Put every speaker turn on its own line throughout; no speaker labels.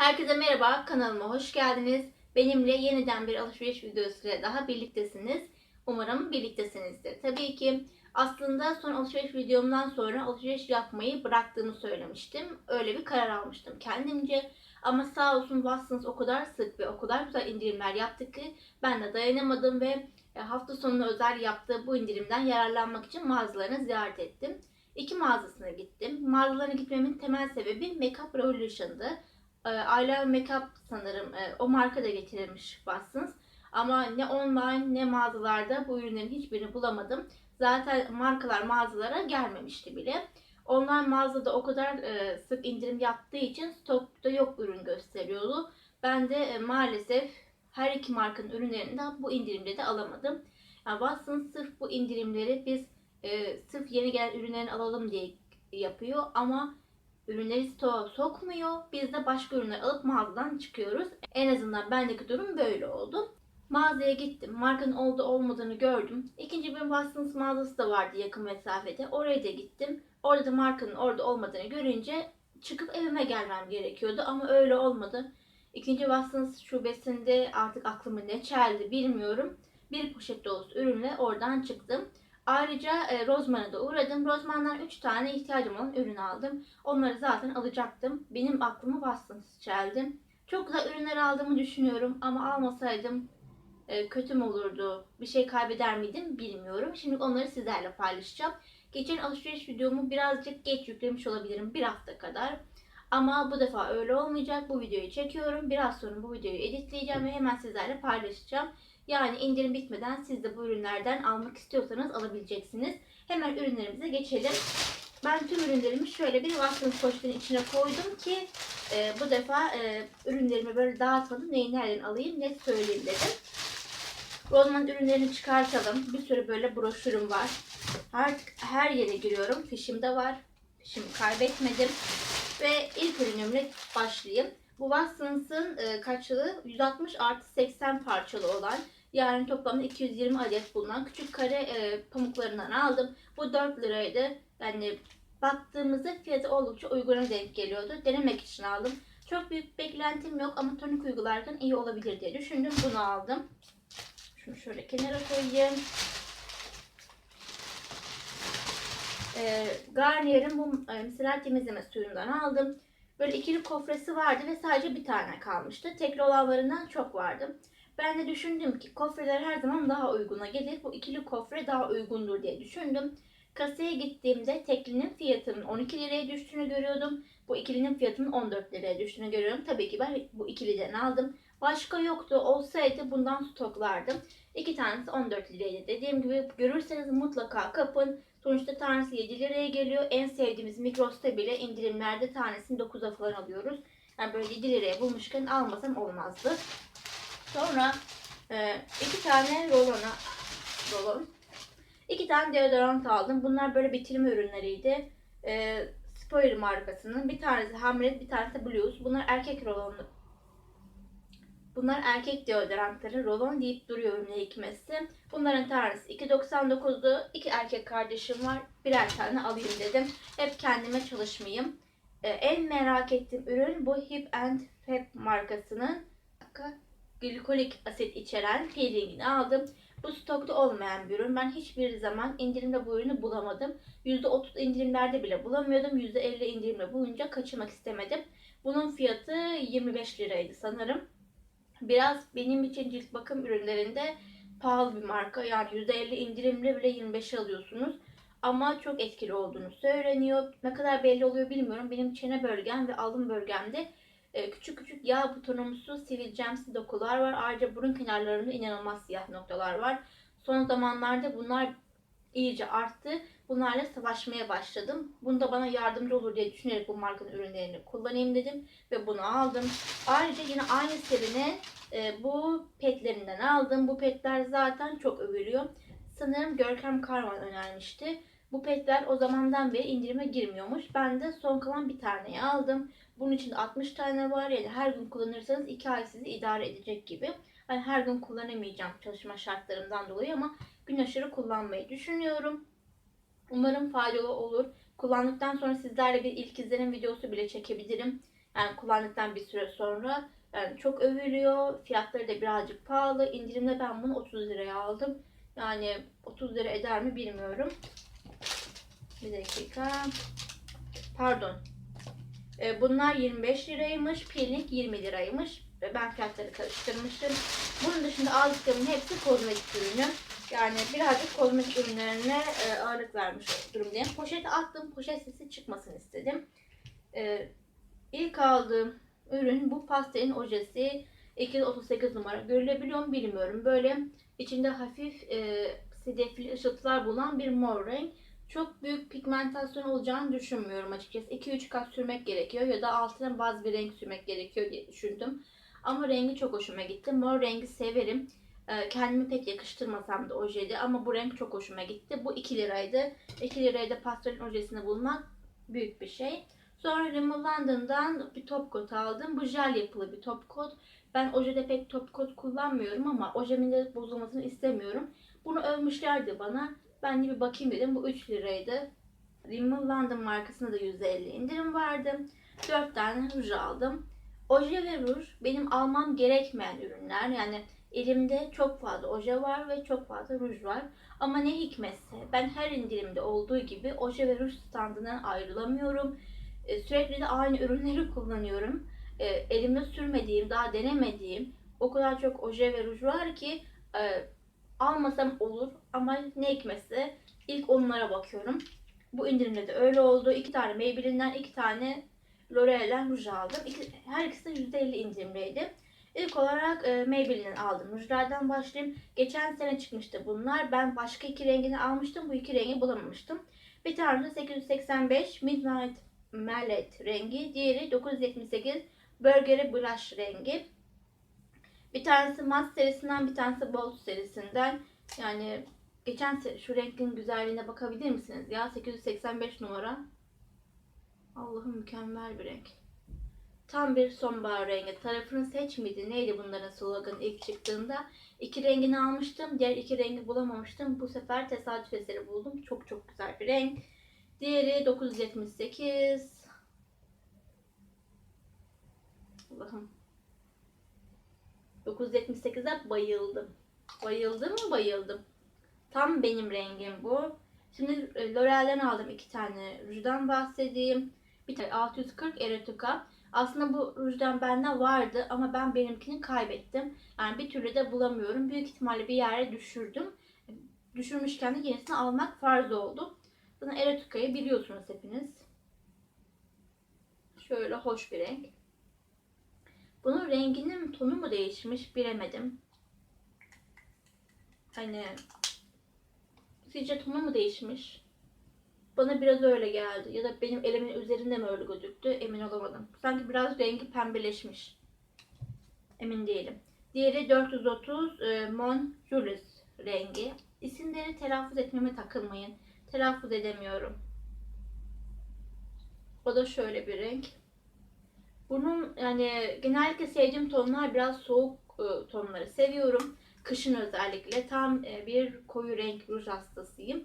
Herkese merhaba, kanalıma hoş geldiniz. Benimle yeniden bir alışveriş videosuyla daha birliktesiniz. Umarım birliktesinizdir. Tabii ki aslında son alışveriş videomdan sonra alışveriş yapmayı bıraktığımı söylemiştim. Öyle bir karar almıştım kendimce. Ama sağ olsun Watsons o kadar sık ve o kadar güzel indirimler yaptı ki ben de dayanamadım ve e, hafta sonuna özel yaptığı bu indirimden yararlanmak için mağazalarını ziyaret ettim. İki mağazasına gittim. Mağazalarına gitmemin temel sebebi Makeup Revolution'dı. Ayla Makeup sanırım e, o marka da getirilmiş Watsons. Ama ne online ne mağazalarda bu ürünlerin hiçbirini bulamadım. Zaten markalar mağazalara gelmemişti bile. Online mağazada o kadar e, sık indirim yaptığı için stokta yok ürün gösteriyordu. Ben de e, maalesef her iki markanın ürünlerinden bu indirimde de alamadım. Yani Watsons sırf bu indirimleri biz e, sırf yeni gelen ürünlerini alalım diye yapıyor ama ürünleri stoğa sokmuyor. Biz de başka ürünler alıp mağazadan çıkıyoruz. En azından bendeki durum böyle oldu. Mağazaya gittim. Markanın olduğu olmadığını gördüm. İkinci bir Watsons mağazası da vardı yakın mesafede. Oraya da gittim. Orada da markanın orada olmadığını görünce çıkıp evime gelmem gerekiyordu ama öyle olmadı. İkinci Watsons şubesinde artık aklımı ne çeldi bilmiyorum. Bir poşet dolusu ürünle oradan çıktım. Ayrıca e, Rozman'a da uğradım. Rozman'dan 3 tane ihtiyacım olan ürün aldım. Onları zaten alacaktım. Benim aklımı Watsons çeldi. Çok güzel ürünler aldığımı düşünüyorum ama almasaydım e, kötü mü olurdu, bir şey kaybeder miydim bilmiyorum. Şimdi onları sizlerle paylaşacağım. Geçen alışveriş videomu birazcık geç yüklemiş olabilirim bir hafta kadar. Ama bu defa öyle olmayacak. Bu videoyu çekiyorum. Biraz sonra bu videoyu editleyeceğim ve hemen sizlerle paylaşacağım. Yani indirim bitmeden siz de bu ürünlerden almak istiyorsanız alabileceksiniz. Hemen ürünlerimize geçelim. Ben tüm ürünlerimi şöyle bir Watsons poşetin içine koydum ki e, bu defa e, ürünlerimi böyle dağıtmadım. Neyi nereden alayım net söyleyeyim dedim. Rozman ürünlerini çıkartalım. Bir sürü böyle broşürüm var. Her, her yere giriyorum. Fişim de var. Fişimi kaybetmedim. Ve ilk ürünümle başlayayım. Bu Watsons'ın e, kaçlı 160 artı 80 parçalı olan yani toplamda 220 adet bulunan küçük kare e, pamuklarından aldım. Bu 4 liraydı. Yani baktığımızda fiyatı oldukça uyguna denk geliyordu. Denemek için aldım. Çok büyük beklentim yok ama tonik uygularken iyi olabilir diye düşündüm. Bunu aldım. Şunu şöyle kenara koyayım. Ee, Garnier'in bu e, miseler temizleme suyundan aldım. Böyle ikili kofresi vardı ve sadece bir tane kalmıştı. Tekli olanlarından çok vardı. Ben de düşündüm ki kofreler her zaman daha uyguna gelir. Bu ikili kofre daha uygundur diye düşündüm. Kasaya gittiğimde teklinin fiyatının 12 liraya düştüğünü görüyordum. Bu ikilinin fiyatının 14 liraya düştüğünü görüyorum. Tabii ki ben bu ikiliden aldım. Başka yoktu. Olsaydı bundan stoklardım. İki tanesi 14 liraydı. Dediğim gibi görürseniz mutlaka kapın. Sonuçta tanesi 7 liraya geliyor. En sevdiğimiz Migros'ta bile indirimlerde tanesini 9'a falan alıyoruz. Yani böyle 7 liraya bulmuşken almasam olmazdı. Sonra e, iki tane rolona rolon. İki tane deodorant aldım. Bunlar böyle bitirme ürünleriydi. E, Spoiler markasının. Bir tanesi Hamlet, bir tanesi Blues. Bunlar erkek rolonlu Bunlar erkek deodorantları. Rolon deyip duruyorum ne hikmetse. Bunların tanesi 2.99'du. İki erkek kardeşim var. Birer tane alayım dedim. Hep kendime çalışmayayım. Ee, en merak ettiğim ürün bu Hip and Fab markasının glikolik asit içeren peelingini aldım. Bu stokta olmayan bir ürün. Ben hiçbir zaman indirimde bu ürünü bulamadım. %30 indirimlerde bile bulamıyordum. %50 indirimle bulunca kaçırmak istemedim. Bunun fiyatı 25 liraydı sanırım biraz benim için cilt bakım ürünlerinde pahalı bir marka. Yani %50 indirimle bile 25 alıyorsunuz. Ama çok etkili olduğunu söyleniyor. Ne kadar belli oluyor bilmiyorum. Benim çene bölgem ve alın bölgemde e, küçük küçük yağ butonumsu sivilcemsi dokular var. Ayrıca burun kenarlarında inanılmaz siyah noktalar var. Son zamanlarda bunlar iyice arttı. Bunlarla savaşmaya başladım. Bunda bana yardımcı olur diye düşünerek bu markanın ürünlerini kullanayım dedim. Ve bunu aldım. Ayrıca yine aynı serine e, bu petlerinden aldım. Bu petler zaten çok övülüyor. Sanırım Görkem Karman önermişti. Bu petler o zamandan beri indirime girmiyormuş. Ben de son kalan bir taneyi aldım. Bunun için 60 tane var. Yani her gün kullanırsanız 2 ay sizi idare edecek gibi. Ben her gün kullanamayacağım çalışma şartlarımdan dolayı ama gün aşırı kullanmayı düşünüyorum. Umarım faydalı olur. Kullandıktan sonra sizlerle bir ilk izlenim videosu bile çekebilirim. Yani kullandıktan bir süre sonra yani çok övülüyor. Fiyatları da birazcık pahalı. İndirimde ben bunu 30 liraya aldım. Yani 30 lira eder mi bilmiyorum. Bir dakika. Pardon. Ee, bunlar 25 liraymış. Peeling 20 liraymış. Ve Ben fiyatları karıştırmışım. Bunun dışında aldıklarımın hepsi kozmetik ürünü. Yani birazcık kozmetik ürünlerine e, ağırlık vermiş durumdayım. Poşete attım. Poşet sesi çıkmasın istedim. E, ilk aldığım ürün bu pastelin ojesi. 238 numara. Görülebiliyor mu bilmiyorum. Böyle içinde hafif e, sedefli ışıltılar bulunan bir mor renk. Çok büyük pigmentasyon olacağını düşünmüyorum açıkçası. 2-3 kat sürmek gerekiyor ya da altına bazı bir renk sürmek gerekiyor diye düşündüm. Ama rengi çok hoşuma gitti. Mor rengi severim. Ee, Kendimi pek yakıştırmasam da ojeli ama bu renk çok hoşuma gitti. Bu 2 liraydı. 2 liraya da pastelin ojesini bulmak büyük bir şey. Sonra Rimmel London'dan bir top coat aldım. Bu jel yapılı bir top coat. Ben ojede pek top coat kullanmıyorum ama ojemin de bozulmasını istemiyorum. Bunu övmüşlerdi bana. Ben de bir bakayım dedim. Bu 3 liraydı. Rimmel London markasında da %50 indirim vardı. 4 tane ruj aldım. Oje ve ruj benim almam gerekmeyen ürünler. Yani elimde çok fazla oje var ve çok fazla ruj var. Ama ne hikmetse ben her indirimde olduğu gibi oje ve ruj standından ayrılamıyorum. E, Sürekli de aynı ürünleri kullanıyorum. E, Elimde sürmediğim, daha denemediğim o kadar çok oje ve ruj var ki e, almasam olur ama ne hikmetse ilk onlara bakıyorum. Bu indirimde de öyle oldu. İki tane Maybelline'den iki tane L'Oreal'den ruj aldım. İki, her ikisi de %50 indirimliydi. İlk olarak e, Maybelline'den aldım. Rujlardan başlayayım. Geçen sene çıkmıştı bunlar. Ben başka iki rengini almıştım. Bu iki rengi bulamamıştım. Bir tanesi 885 Midnight Mallet rengi. Diğeri 978 Burberry Blush rengi. Bir tanesi Matte serisinden, bir tanesi Bold serisinden. Yani geçen se- şu renkin güzelliğine bakabilir misiniz ya? 885 numara. Allah'ım mükemmel bir renk. Tam bir sonbahar rengi. Tarafını seç? Neydi bunların sloganı ilk çıktığında? İki rengini almıştım. Diğer iki rengi bulamamıştım. Bu sefer tesadüf eseri buldum. Çok çok güzel bir renk. Diğeri 978. Allah'ım. 978'e bayıldım. Bayıldım bayıldım. Tam benim rengim bu. Şimdi e, L'Oreal'den aldım iki tane rujdan bahsedeyim. Bir tane 640 Erotica. Aslında bu rujdan bende vardı ama ben benimkini kaybettim. Yani bir türlü de bulamıyorum. Büyük ihtimalle bir yere düşürdüm. Düşürmüşken de yenisini almak farz oldu. Zaten Erotica'yı biliyorsunuz hepiniz. Şöyle hoş bir renk. Bunun renginin tonu mu değişmiş bilemedim. Hani sizce tonu mu değişmiş? Bana biraz öyle geldi. Ya da benim elimin üzerinde mi öyle gözüktü emin olamadım. Sanki biraz rengi pembeleşmiş. Emin değilim. Diğeri 430 e, Mon Julius rengi. İsimleri telaffuz etmeme takılmayın. Telaffuz edemiyorum. O da şöyle bir renk. Bunun yani genellikle sevdiğim tonlar biraz soğuk e, tonları seviyorum. Kışın özellikle tam e, bir koyu renk ruj hastasıyım.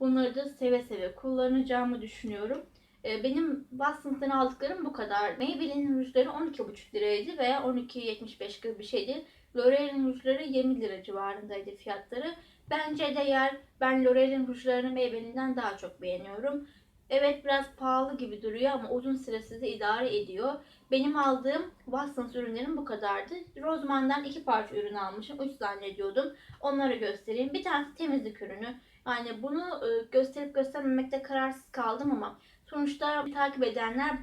Bunları da seve seve kullanacağımı düşünüyorum. E, benim Watsons'tan aldıklarım bu kadar. Maybelline'in rujları 12,5 liraydı veya 12.75 gibi bir şeydi. L'Oreal'in rujları 20 lira civarındaydı fiyatları. Bence değer. Ben L'Oreal'in rujlarını Maybelline'den daha çok beğeniyorum. Evet biraz pahalı gibi duruyor ama uzun süre sizi idare ediyor. Benim aldığım Watsons ürünlerim bu kadardı. Roseman'dan iki parça ürün almışım. Üç zannediyordum. Onları göstereyim. Bir tanesi temizlik ürünü. Yani bunu e, gösterip göstermemekte kararsız kaldım ama sonuçta takip edenler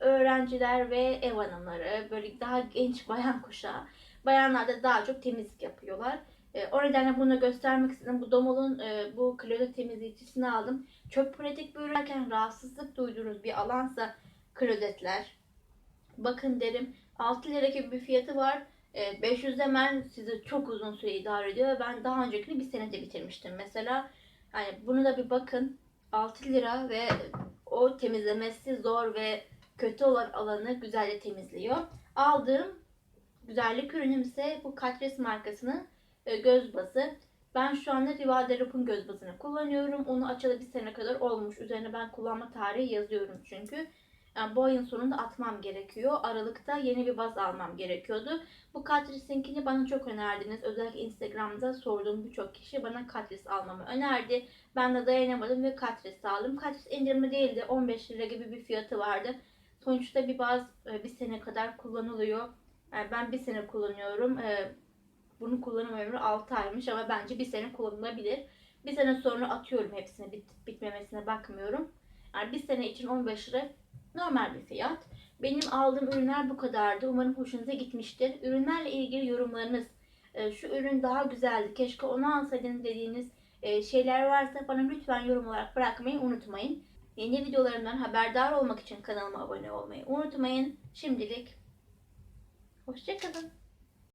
öğrenciler ve ev hanımları, böyle daha genç bayan kuşağı. Bayanlar da daha çok temizlik yapıyorlar. E, o nedenle bunu göstermek istedim. Bu Domol'un e, bu klozet temizleyicisini aldım. Çok pratik ürünlerken rahatsızlık duyduğunuz bir alansa klozetler. Bakın derim 6 lira bir fiyatı var. E, 500 hemen sizi çok uzun süre idare ediyor. Ben daha öncekini bir senede bitirmiştim mesela. Yani bunu da bir bakın. 6 lira ve o temizlemesi zor ve kötü olan alanı güzelce temizliyor. Aldığım güzellik ürünüm ise bu Catrice markasının e, göz bazı. Ben şu anda Rival de Loup'un göz bazını kullanıyorum. Onu açalı bir sene kadar olmuş. Üzerine ben kullanma tarihi yazıyorum çünkü. Yani bu ayın sonunda atmam gerekiyor. Aralıkta yeni bir baz almam gerekiyordu. Bu Catrice'inkini bana çok önerdiniz. Özellikle Instagram'da sorduğum birçok kişi bana Catrice almamı önerdi. Ben de dayanamadım ve Catrice aldım. Catrice indirimli değildi. 15 lira gibi bir fiyatı vardı. Sonuçta bir baz e, bir sene kadar kullanılıyor. Yani ben bir sene kullanıyorum. Bunun kullanım ömrü 6 aymış ama bence bir sene kullanılabilir. Bir sene sonra atıyorum hepsini bit, bitmemesine bakmıyorum. Yani bir sene için 15 lira normal bir fiyat. Benim aldığım ürünler bu kadardı. Umarım hoşunuza gitmiştir. Ürünlerle ilgili yorumlarınız, e, şu ürün daha güzeldi, keşke onu alsaydınız dediğiniz e, şeyler varsa bana lütfen yorum olarak bırakmayı unutmayın. Yeni videolarımdan haberdar olmak için kanalıma abone olmayı unutmayın. Şimdilik hoşçakalın.